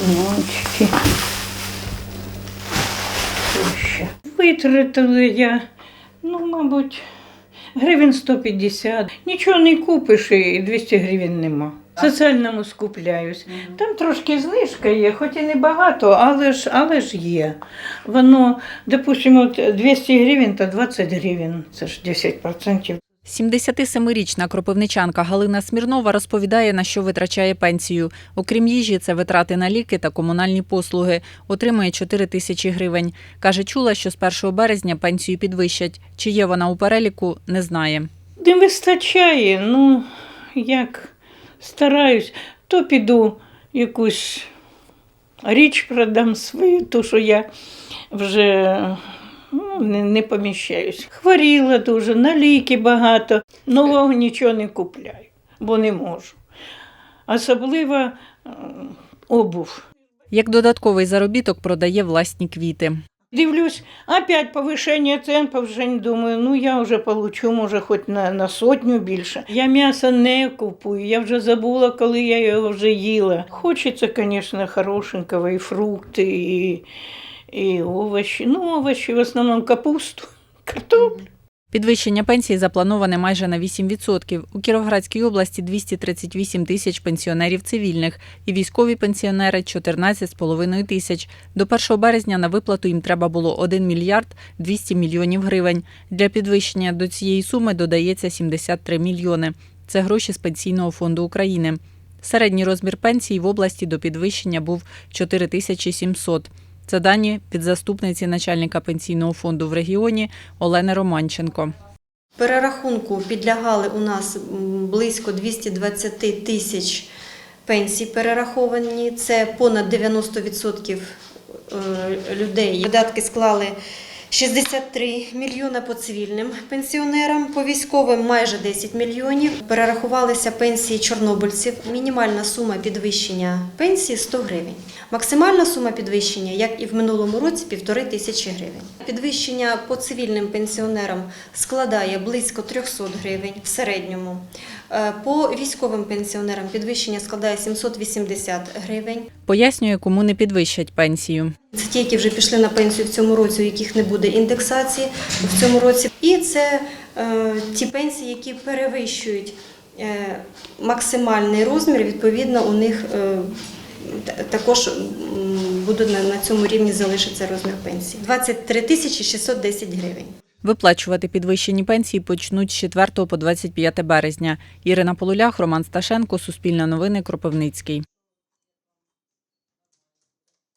Лимончики. Ще? Я, ну, мабуть, гривень 150. Нічого не купиш і 200 гривень нема. В соціальному скупляюсь. Там трошки знижка є, хоч і не багато, але ж, але ж є. Воно, допустимо, 200 гривень та 20 гривень, це ж 10%. 77-річна кропивничанка Галина Смірнова розповідає, на що витрачає пенсію. Окрім їжі, це витрати на ліки та комунальні послуги. Отримує 4 тисячі гривень. Каже, чула, що з 1 березня пенсію підвищать. Чи є вона у переліку, не знає. Не вистачає, ну як стараюсь, то піду якусь річ продам свою, ту, що я вже не, не поміщаюсь. Хворіла дуже, на ліки багато, нового нічого не купляю, бо не можу. Особливо е, обув. Як додатковий заробіток продає власні квіти. Дивлюсь, опять повышение цен, повышение, думаю, ну я вже получу, може, хоч на, на сотню більше. Я м'ясо не купую, я вже забула, коли я його вже їла. Хочеться, звісно, хорошенького, і фрукти, і, і овочі. Ну, овочі в основному капусту, картоплю. Підвищення пенсії заплановане майже на 8%. У Кіровоградській області 238 тисяч пенсіонерів цивільних і військові пенсіонери 14,5 тисяч. До 1 березня на виплату їм треба було 1 мільярд 200 мільйонів гривень. Для підвищення до цієї суми додається 73 мільйони. Це гроші з Пенсійного фонду України. Середній розмір пенсії в області до підвищення був 4700. Це дані від заступниці начальника пенсійного фонду в регіоні Олени Романченко. Перерахунку підлягали у нас близько 220 тисяч пенсій перераховані. Це понад 90% е, людей. Видатки склали 63 мільйона по цивільним пенсіонерам, по військовим майже 10 мільйонів. Перерахувалися пенсії чорнобильців. Мінімальна сума підвищення пенсії 100 гривень. Максимальна сума підвищення, як і в минулому році, півтори тисячі гривень. Підвищення по цивільним пенсіонерам складає близько 300 гривень в середньому. Е, По військовим пенсіонерам підвищення складає 780 гривень. Пояснює, кому не підвищать пенсію. Це ті, які вже пішли на пенсію в цьому році, у яких не буде індексації в цьому році. І це е, ті пенсії, які перевищують е, максимальний розмір. Відповідно, у них е, також буде на, на цьому рівні залишиться розмір пенсії. 23 тисячі 610 гривень. Виплачувати підвищені пенсії почнуть з 4 по 25 березня. Ірина Полулях, Роман Сташенко, Суспільне новини, Кропивницький.